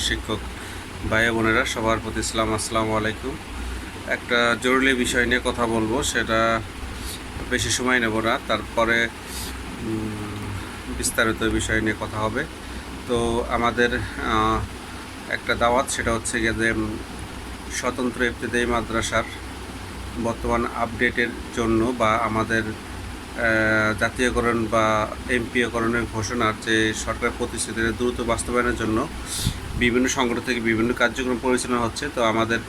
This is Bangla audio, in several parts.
শিক্ষক ভাই বোনেরা সবার প্রতি ইসলাম আসসালামু আলাইকুম। একটা জরুরি বিষয় নিয়ে কথা বলব, সেটা বেশি সময় নেব না, তারপরে বিস্তারিত বিষয় নিয়ে কথা হবে। তো আমাদের একটা দাওয়াত, সেটা হচ্ছে গিয়ে যে, স্বতন্ত্র ইবতদায়ী মাদ্রাসার বর্তমান আপডেটের জন্য বা আমাদের জাতীয়করণ বা এমপিওকরণের ঘোষণার যে সরকার প্রতিশ্রুতির দ্রুত বাস্তবায়নের জন্য বিভিন্ন সংগঠন থেকে বিভিন্ন কার্যক্রম পরিচালনা হচ্ছে। তো আমাদের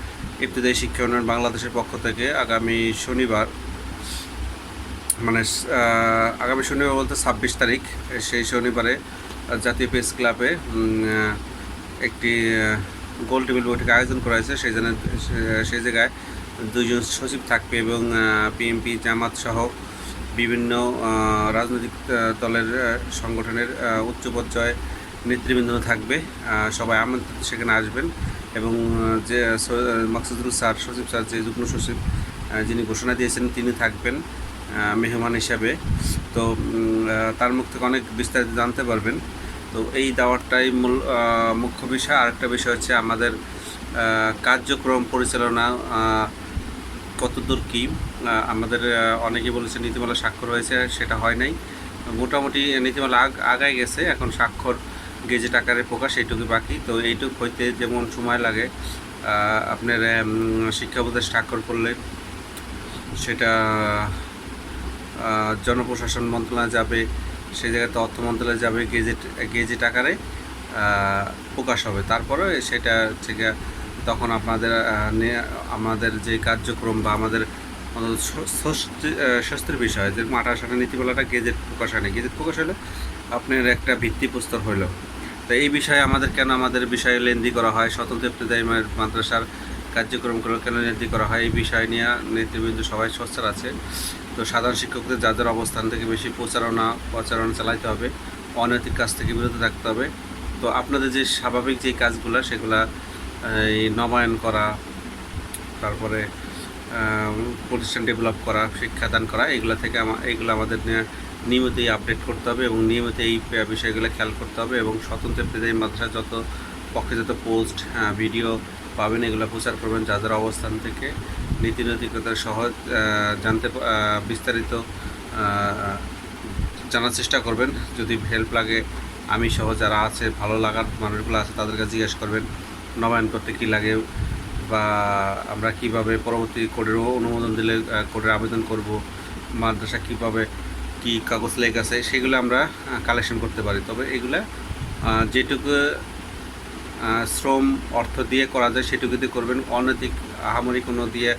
ইবতদায়ী শিক্ষা উন্নয়ন বাংলাদেশের পক্ষ থেকে আগামী শনিবার মানে আগামী শনিবার বলতে ছাব্বিশ তারিখ, সেই শনিবারে জাতীয় প্রেস ক্লাবে একটি গোল টেবিল বৈঠক আয়োজন করা হয়েছে। সেই জন্য সেই জায়গায় দুজন সচিব থাকবে এবং বিএনপি জামাত সহ বিভিন্ন রাজনৈতিক দলের সংগঠনের উচ্চ পর্যায়ে নেতৃবৃন্দ থাকবে সবাই আমন্ত্রিত সেখানে আসবেন এবং যে মাকসুদুল স্যার সচিব স্যার যে যুগ্ম সচিব যিনি ঘোষণা দিয়েছেন তিনি থাকবেন মেহমান হিসাবে। তো তার মুখ থেকে অনেক বিস্তারিত জানতে পারবেন। তো এই দাওয়ারটাই মূল মুখ্য বিষয়। আরেকটা বিষয় হচ্ছে আমাদের কার্যক্রম পরিচালনা কতদূর কী? আমাদের আহ, অনেকেই বলেছে নীতিমালা স্বাক্ষর হয়েছে সেটা হয় নাই। মোটামুটি নীতিমালা আগ আগায় গেছে এখন স্বাক্ষর গেজেট আকারে প্রকাশ এইটুকু বাকি। তো এইটুকু হইতে যেমন সময় লাগে আপনার শিক্ষা বোর্ডের স্বাক্ষর করলে সেটা জনপ্রশাসন মন্ত্রণালয় যাবে, সেই জায়গাতে অর্থ মন্ত্রণালয় যাবে, গেজেট গেজেট আকারে প্রকাশ হবে। তারপরে সেটা গিয়ে তখন আপনাদের আমাদের যে কার্যক্রম বা আমাদের স্বস্তির বিষয়, যে আঠাশ আনা নীতিমালাটা গেজেট প্রকাশ হয়নি। গেজেট প্রকাশ হলে আপনার একটা ভিত্তিপ্রস্তর হলো তো এই বিষয়ে আমাদের কেন আমাদের বিষয়ে লেন্দি করা হয়? স্বতন্ত্র ইবতদায়ী মা- মাদ্রাসার কার্যক্রমগুলো কেন লেন্দি করা হয়? এই বিষয় নিয়ে নেতৃবৃন্দ সবাই সোচ্চার আছে। তো সাধারণ শিক্ষকদের যাদের অবস্থান থেকে বেশি প্রচারণা প্রচারণা চালাইতে হবে, অনৈতিক কাজ থেকে বিরত থাকতে হবে। তো আপনাদের যে স্বাভাবিক যে কাজগুলো, সেগুলা, এই নবায়ন করা, তারপরে প্রতিষ্ঠান ডেভেলপ করা, শিক্ষাদান করা, এগুলো থেকে আমা- এগুলো আমাদের নিয়ে- নিয়মিতই আপডেট করতে হবে এবং নিয়মিত এই বিষয়গুলো খেয়াল করতে হবে এবং স্বতন্ত্র প্রেদায়ী মাদ্রাসা যত পক্ষে যত পোস্ট ভিডিও পাবেন এগুলো প্রচার করবেন যাদের অবস্থান থেকে নীতি নৈতিকতার সহ আহ, জানতে বিস্তারিত জানার চেষ্টা করবেন। যদি হেল্প লাগে আমি সহ যারা আছে ভালো লাগার মানুষগুলো আছে তাদেরকে জিজ্ঞেস করবেন নবায়ন করতে কি লাগে বা আমরা কীভাবে পরবর্তী কোডের অনুমোদন দিলে কোডের আবেদন করব মাদ্রাসা কীভাবে কি কাগজ লেগ আছে সেগুলো আমরা কালেকশন করতে পারি। তবে এগুলো যেটুকু শ্রম অর্থ দিয়ে করা যায় সেটুকু দিয়ে করবেন। অনৈতিক আহামরি কোনো দিয়ে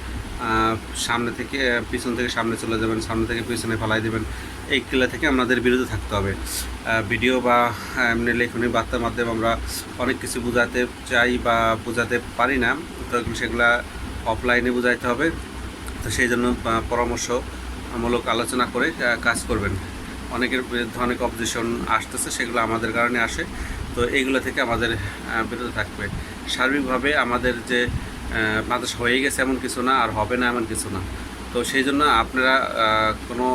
সামনে থেকে পিছন থেকে সামনে চলে যাবেন সামনে থেকে পিছনে ফেলাই দেবেন। এইগুলো থেকে আমাদের বিরত থাকতে হবে। ভিডিও বা এমনি লেখনী বার্তার মাধ্যমে আমরা অনেক কিছু বোঝাতে চাই বা বোঝাতে পারি না। তো সেগুলা অফলাইনে বোঝাইতে হবে। তো সেই জন্য আহ, পরামর্শমূলক আলোচনা করে কাজ করবেন। অনেকের বিরুদ্ধে অনেক অপজিশন আসতেছে, সেগুলো আমাদের কারণে আসে। তো এইগুলো থেকে আমাদের বিরত থাকবে। সার্বিকভাবে আমাদের যে মাদ্রাসা হয়ে গেছে এমন কিছু না, আর হবে না এমন কিছু না। তো সেই জন্য আপনারা কোনো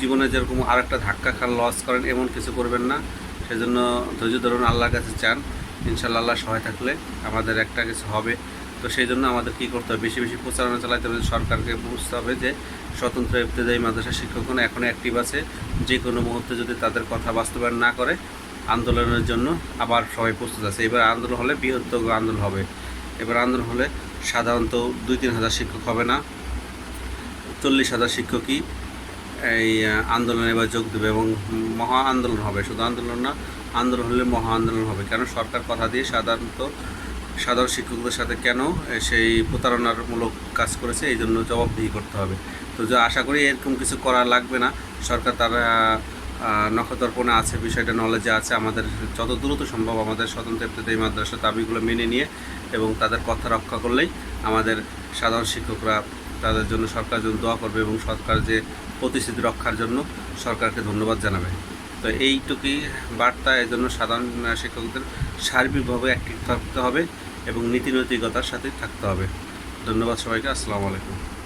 জীবনে যেরকম আর একটা ধাক্কা খান লস করেন, এমন কিছু করবেন না। সেজন্য ধৈর্য ধরুন, আল্লাহর কাছে চান। ইনশাল্লাহ আল্লাহ সহায় থাকলে আমাদের একটা কিছু হবে। তো সেই জন্য আমাদের কী করতে হবে? বেশি বেশি প্রচারণা চালাতে হবে, সরকারকে বুঝতে হবে যে স্বতন্ত্র ইবতদায়ী মাদ্রাসা শিক্ষকগণ এখনও অ্যাক্টিভ আছে। যে কোনো মুহূর্তে যদি তাদের কথা বাস্তবায়ন না করে, আন্দোলনের জন্য আবার সবাই প্রস্তুত আছে। এবার আন্দোলন হলে বৃহত্তর আন্দোলন হবে। এবার আন্দোলন হলে সাধারণত দুই, তিন হাজার শিক্ষক হবে না। চল্লিশ হাজার শিক্ষকই এই আন্দোলনে এবার যোগ দেবে এবং মহা আন্দোলন হবে। শুধু আন্দোলন না, আন্দোলন হলে মহা আন্দোলন হবে। কেন? সরকার কথা দিয়ে সাধারণত সাধারণ শিক্ষকদের সাথে কেন সেই প্রতারণামূলক কাজ করেছে, এই জন্য জবাবদিহি করতে হবে। তো যে আশা করি এরকম কিছু করা লাগবে না। সরকার তার নখদর্পণে আছে, বিষয়টা নলেজে আছে। আমাদের যত দ্রুত সম্ভব আমাদের স্বতন্ত্র ইবতদায়ী মাদ্রাসার দাবিগুলো মেনে নিয়ে এবং তাদের কথা রক্ষা করলেই আমাদের সাধারণ শিক্ষকরা তাদের জন্য সরকার জন্য দোয়া করবে এবং সরকার যে প্রতিশ্রুতি রক্ষার জন্য সরকারকে ধন্যবাদ জানাবে। তো এইটুকুই বার্তা এই জন্য সাধারণ শিক্ষকদের সার্বিকভাবে অ্যাক্টিভ থাকতে হবে। এবং নীতি নৈতিকতার সাথে থাকতে হবে। ধন্যবাদ সবাইকে আসসালামু আলাইকুম।